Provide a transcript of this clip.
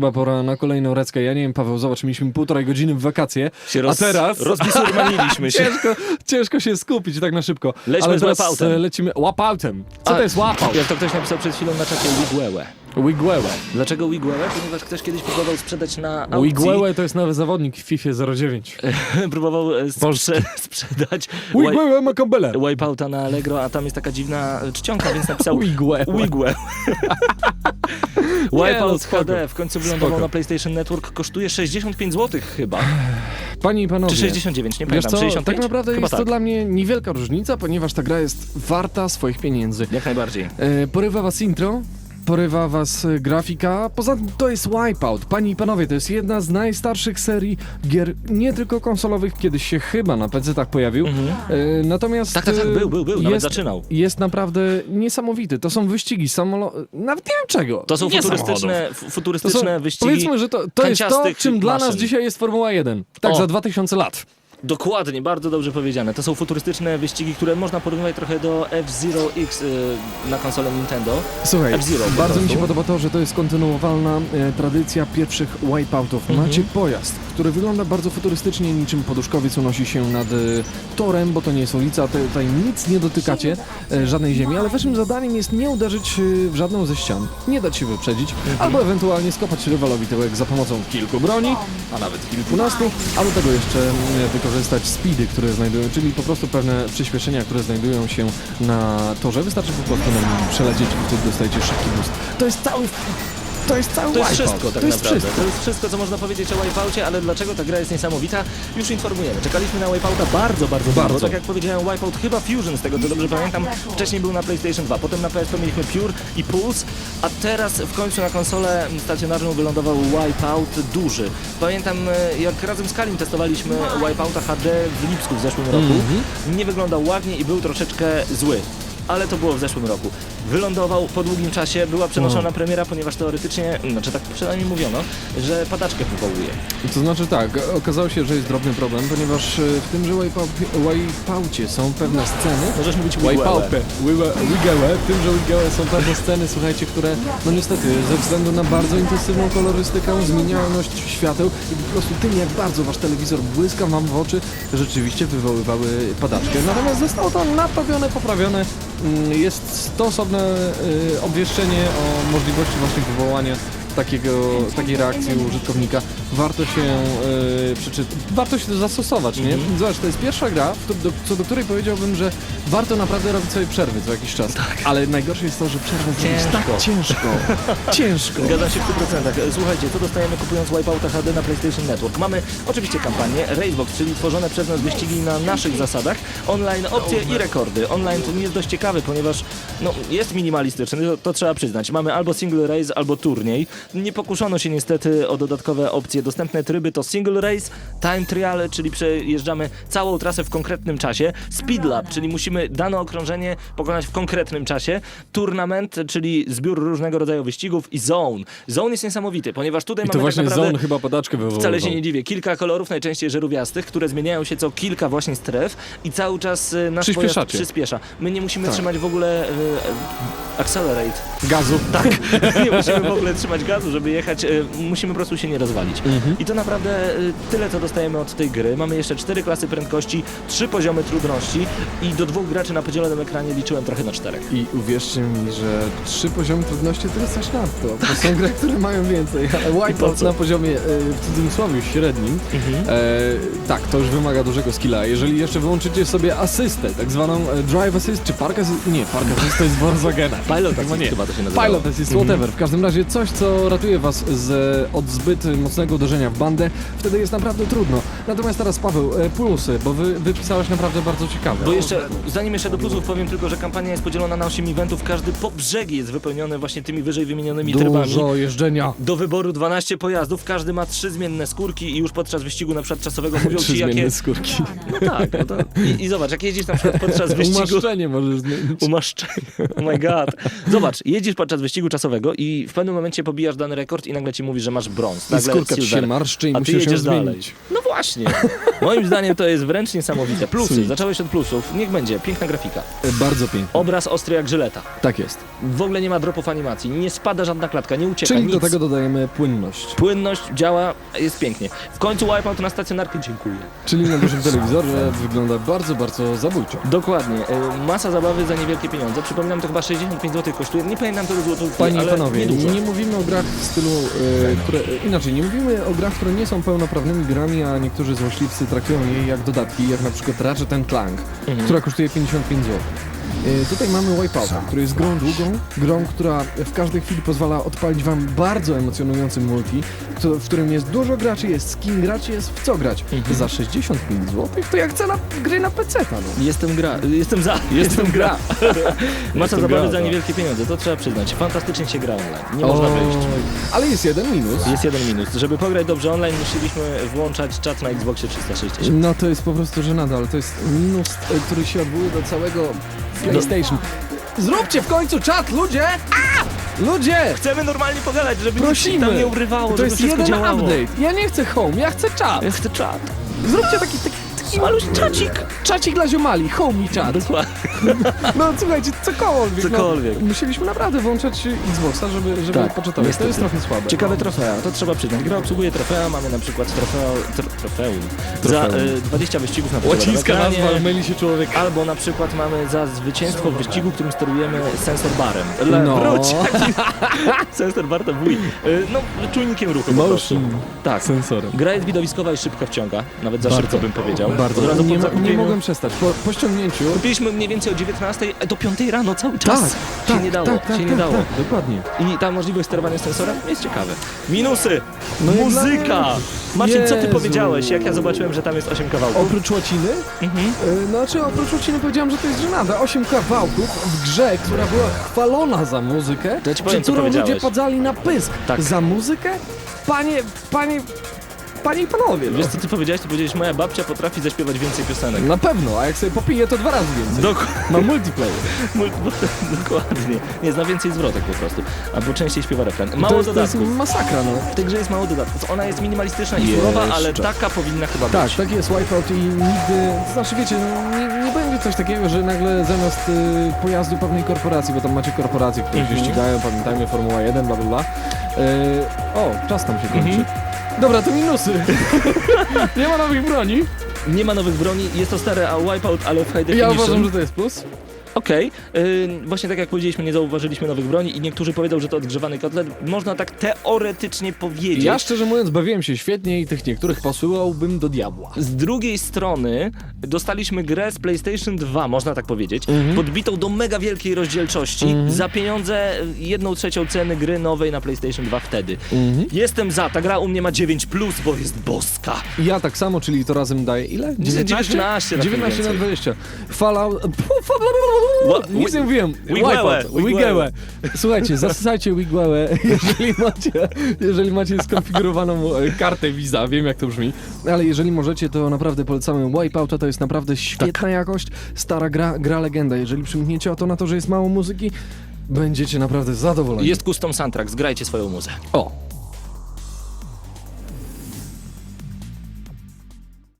Chyba pora na kolejną reckę. Ja nie wiem, Paweł, zobacz, mieliśmy półtorej godziny w wakacje, Się a roz, teraz Rozbisurmaniliśmy się. ciężko, ciężko się skupić tak na szybko. Lećmy Ale z teraz łapautem. e, lecimy łapautem. Co A, to jest łapaut? Jak to ktoś napisał przed chwilą na czacie Wigłełe. Wigłełe. Dlaczego Wigłełe? Ponieważ ktoś kiedyś próbował sprzedać na aukcji. Wigłełe to jest nowy zawodnik w FIFA 09. próbował e, sprze sprzedać wi- Wigłełe ma kąbelę. Wipeouta na Allegro, a tam jest taka dziwna czcionka, więc napisał Wigłełe. Wigłe. no, Wipeout spoko. HD w końcu wylądował Spoko. na PlayStation Network, kosztuje 65 zł chyba. Panie i panowie. Czy 69, nie Wiesz pamiętam. co, 65? tak naprawdę chyba jest tak. to dla mnie niewielka różnica, ponieważ ta gra jest warta swoich pieniędzy. Jak najbardziej. E, porywa was intro, porywa was e, grafika, poza tym to jest Wipeout. Panie i panowie, to jest jedna z najstarszych serii gier, nie tylko konsolowych, kiedyś się chyba na PC-tach pojawił, Mhm. e, natomiast... Tak, tak, tak, e, był, był, był, nawet jest, zaczynał. Jest naprawdę niesamowity. To są wyścigi samolo... Nawet nie wiem czego. To są nie futurystyczne, f- samochodów. To futurystyczne są, wyścigi. powiedzmy, że to, to jest to, czym dla nas dzisiaj jest Formuła 1. Tak O. za 2000 lat. Dokładnie, bardzo dobrze powiedziane. To są futurystyczne wyścigi, które można porównywać trochę do F-Zero X y, na konsolę Nintendo. Słuchaj, F-Zero bardzo mi się podoba to, że to jest kontynuowalna e, tradycja pierwszych wipeoutów. Mhm. Macie pojazd, który wygląda bardzo futurystycznie, niczym poduszkowiec unosi się nad e, torem, bo to nie jest ulica, tutaj nic nie dotykacie, e, żadnej ziemi, ale waszym zadaniem jest nie uderzyć e, w żadną ze ścian, nie dać się wyprzedzić, Mhm. albo ewentualnie skopać rywalowi tyłek za pomocą kilku broni, a nawet kilkunastu, a do tego jeszcze e, wykorzystać speedy, które znajdują, czyli po prostu pewne przyspieszenia, które znajdują się na torze. Wystarczy po prostu na nim przelecieć i wtedy dostajecie szybki boost. To jest cały... To jest cały To jest Wipeout. wszystko tak to jest naprawdę. wszystko. To jest wszystko, co można powiedzieć o Wipeoutie, ale dlaczego ta gra jest niesamowita? Już informujemy. Czekaliśmy na Wipeouta bardzo, bardzo długo. Bardzo. Tak jak powiedziałem, Wipeout chyba Fusion, z tego co dobrze pamiętam, wcześniej był na PlayStation 2, potem na PSP mieliśmy Pure i Pulse, a teraz w końcu na konsolę stacjonarną wylądował Wipeout duży. Pamiętam, e, jak razem z Kalim testowaliśmy Wipeouta HD w Lipsku w zeszłym roku. Mhm. Nie wyglądał ładnie i był troszeczkę zły. Ale to było w zeszłym roku. Wylądował po długim czasie, była przenoszona Wow. premiera, ponieważ teoretycznie, znaczy tak przynajmniej mówiono, że padaczkę wywołuje. To znaczy tak, okazało się, że jest drobny problem, ponieważ e, w tymże Wipeoutie są pewne sceny, Możesz mówić Wipeoutę, Wigełę, w tymże Wigełę są pewne sceny, słuchajcie, które no niestety ze względu na bardzo intensywną kolorystykę, zmienialność świateł i po prostu tym jak bardzo wasz telewizor błyska wam w oczy, rzeczywiście wywoływały padaczkę. Natomiast zostało to naprawione, poprawione. Mm, Jest stosowne y, obwieszczenie o możliwości właśnie wywołania takiego, takiej reakcji użytkownika. Warto się y, przeczy... warto się zastosować, nie? Mhm. Zobacz, to jest pierwsza gra, któ- do, co do której powiedziałbym, że warto naprawdę robić sobie przerwy co jakiś czas. Ale najgorsze jest to, że przerwę zrobić Ciężko. tak ciężko. ciężko. Zgadzam się w 100%. Słuchajcie, co dostajemy kupując Wipeouta HD na PlayStation Network? Mamy oczywiście kampanię Racebox, czyli tworzone przez nas wyścigi na naszych zasadach, online opcje i rekordy. Online to nie jest dość ciekawy, ponieważ no, jest minimalistyczny, to, to trzeba przyznać. Mamy albo single race, albo turniej. Nie pokuszono się niestety o dodatkowe opcje. Dostępne tryby to single race, time trial, czyli przejeżdżamy całą trasę w konkretnym czasie, speed lap, czyli musimy dane okrążenie pokonać w konkretnym czasie, tournament, czyli zbiór różnego rodzaju wyścigów i zone. Zone jest niesamowity, ponieważ tutaj I to mamy właśnie tak naprawdę... Zone chyba padaczkę wywoływał. Wcale się nie dziwię. Kilka kolorów, najczęściej żerówiastych, które zmieniają się co kilka właśnie stref i cały czas y, nasz pojazd przyspiesza. My nie musimy Tak. trzymać w ogóle y, accelerate. Gazu. Tak, nie musimy w ogóle trzymać gazu, żeby jechać. y, Musimy po prostu się nie rozwalić. Mhm. I to naprawdę y, tyle, co dostajemy od tej gry. Mamy jeszcze cztery klasy prędkości, trzy poziomy trudności i do dwóch graczy na podzielonym ekranie liczyłem trochę na czterech. I uwierzcie mi, że trzy poziomy trudności to jest coś nadto. To są gry, które mają więcej, ale Wipeout na poziomie, e, w cudzysłowie, średnim, e, tak, to już wymaga dużego skilla. Jeżeli jeszcze wyłączycie sobie asystę, tak zwaną e, drive assist, czy park assist, nie, park assist to jest Volkswagena. Pilot Chyba Assist nie. chyba to się nazywa. Pilot assist, whatever. W każdym razie coś, co ratuje was z, od zbyt mocnego uderzenia w bandę, wtedy jest naprawdę trudno. Natomiast teraz Paweł, e, plusy, bo wy wypisałeś naprawdę bardzo ciekawe. Bo jeszcze, zanim jeszcze do plusów powiem tylko, że kampania jest podzielona na 8 eventów, każdy po brzegi jest wypełniony właśnie tymi wyżej wymienionymi trybami. Dużo jeżdżenia. Do wyboru 12 pojazdów, każdy ma trzy zmienne skórki i już podczas wyścigu na przykład czasowego mówią Trzy ci jakie... zmienne skórki. No tak, no to... I, I zobacz, jak jeździsz na przykład podczas wyścigu... Umaszczenie możesz zmienić. Umaszczenie. Oh my god. Zobacz, jedziesz podczas wyścigu czasowego i w pewnym momencie pobijasz dany rekord i nagle ci mówisz, że masz brąz. I Nagle skórka ci się silver. marszczy i A ty musisz ją jedziesz dalej. zmienić. No właśnie, właśnie. Moim zdaniem to jest wręcz niesamowite. Plusy, Sweet. zacząłeś od plusów. Niech będzie, piękna grafika. Bardzo pięknie. Obraz ostry jak żyleta. Tak jest. W ogóle nie ma dropów animacji, nie spada żadna klatka, nie ucieka, Czyli nic. do tego dodajemy płynność. Płynność działa, jest pięknie. W końcu Wipeout na stacjonarkę, dziękuję. Czyli na dużym telewizorze wygląda bardzo, bardzo zabójczo. Dokładnie. E, Masa zabawy za niewielkie pieniądze. Przypominam, to chyba 65 zł kosztuje. Nie pamiętam tego złotówki, Panie i ale panowie, niedużo. nie mówimy o grach w stylu, e, które, inaczej, nie mówimy o grach, które nie są pełnoprawnymi grami, a niektórzy złośliwcy traktują je jak dodatki, jak na przykład Ratchet Clank, Mhm. która kosztuje 55 zł. E, Tutaj mamy Wipeouta, który jest grą długą, grą, która w każdej chwili pozwala odpalić wam bardzo emocjonujący multi, w którym jest dużo graczy, jest skin graczy, jest w co grać. Mhm. Za 65 zł to jak cena gry na PC, no. Jestem gra, jestem za, jestem gra. Masa Jestem zabawy gra, za niewielkie pieniądze, to trzeba przyznać. Fantastycznie się gra online. Nie można Oj, wyjść. Ale jest jeden minus. Jest jeden minus. Żeby pograć dobrze online, musieliśmy włączać czat na Xboxie 360. No to jest po prostu żenada, ale to jest minus, e, który się odwołuje do całego PlayStation. Zróbcie w końcu czat, ludzie! Ludzie! Chcemy normalnie pogadać, żeby nic się Prosimy! tam nie urywało, To żeby jest wszystko jeden działało. update. Ja nie chcę home, ja chcę czat. Jest czat. Zróbcie taki, taki, taki maluś czacik. Czacik dla ziomali, i czat. Dokładnie. No słuchajcie, cokolwiek. Cokolwiek. No, musieliśmy naprawdę włączać Xboxa, żeby, żeby Tak, poczytać. To niestety. jest trochę słabe. Ciekawe trofea, to trzeba przyznać. Gra obsługuje trofea, mamy na przykład trofeo, tr, trofeum za Trofeum. y, 20 wyścigów na przykład Łacińska na ekranie. nazwa, myli się człowiek. Albo na przykład mamy za zwycięstwo w wyścigu, którym sterujemy sensor barem. Le, No. Wróć! sensor bar to wuj. Y, No, czujnikiem ruchu po prostu. Motion Tak. sensorem. Gra jest widowiskowa i szybko wciąga, nawet za Bardzo. szybko bym powiedział. Bardzo. Od razu nie, po nie zakupieniu. mogłem przestać. Po, po ściągnięciu... Kupiliśmy mniej więcej o 19 do 5 rano cały czas. Tak, się tak, nie dało, tak, tak, się nie tak, dało. Tak, dokładnie. I ta możliwość sterowania sensorem jest ciekawe. Minusy! No Muzyka! dla- Marcin, co ty Jezu. powiedziałeś, jak ja zobaczyłem, że tam jest 8 kawałków? Oprócz łaciny, Mhm. Yy, Znaczy, oprócz łaciny powiedziałem, że to jest żenada. Osiem kawałków w grze, która była chwalona za muzykę, To ja ci powiem, czy co którą ludzie powiedziałeś. padzali na pysk. Tak. Za muzykę? Panie, panie, panie i panowie, no. Wiesz co ty powiedziałeś? Ty powiedziałeś, moja babcia potrafi zaśpiewać więcej piosenek. Na pewno, a jak sobie popiję, to dwa razy więcej. Dokładnie. Ma multiplayer. Dokładnie. Nie, zna więcej zwrotek po prostu. Albo częściej śpiewa refren. Mało to, jest, to jest dodatków. masakra, no. W tej grze jest mało dodatków. Ona jest minimalistyczna i surowa, ale taka powinna chyba Tak, być. tak jest Wipeout i nigdy, to znaczy wiecie, nie, nie będzie coś takiego, że nagle zamiast y, pojazdu pewnej korporacji, bo tam macie korporacje, które Mhm. się ścigają, pamiętajmy Formuła 1, bla bla bla. Y, o, czas tam się kończy. Mhm. Dobra, to minusy. nie ma nowych broni. Nie ma nowych broni, jest to stare a Wipeout, ale w high Ja definition. uważam, że to jest plus. Okej, yy, właśnie tak jak powiedzieliśmy, nie zauważyliśmy nowych broni i niektórzy powiedzą, że to odgrzewany kotlet. Można tak teoretycznie powiedzieć. Ja szczerze mówiąc bawiłem się świetnie i tych niektórych posyłałbym do diabła. Z drugiej strony dostaliśmy grę z PlayStation 2, można tak powiedzieć, Mhm. podbitą do mega wielkiej rozdzielczości Mhm. za pieniądze jedną trzecią ceny gry nowej na PlayStation 2 wtedy. Jestem za, ta gra u mnie ma 9+, plus, bo jest boska. Ja tak samo, czyli to razem daje ile? 19 na 19 na więcej. 20. Fallout... Ła- Nic nie mówiłem. Wipeout. Słuchajcie, zasysajcie Wigłełę, jeżeli macie, jeżeli macie skonfigurowaną e, kartę Visa. Wiem jak to brzmi. Ale jeżeli możecie, to naprawdę polecamy Wipeouta. To jest naprawdę świetna Tak. jakość. Stara gra, gra legenda. Jeżeli przymkniecie o to na to, że jest mało muzyki, będziecie naprawdę zadowoleni. Jest custom soundtrack, zgrajcie swoją muzę. O,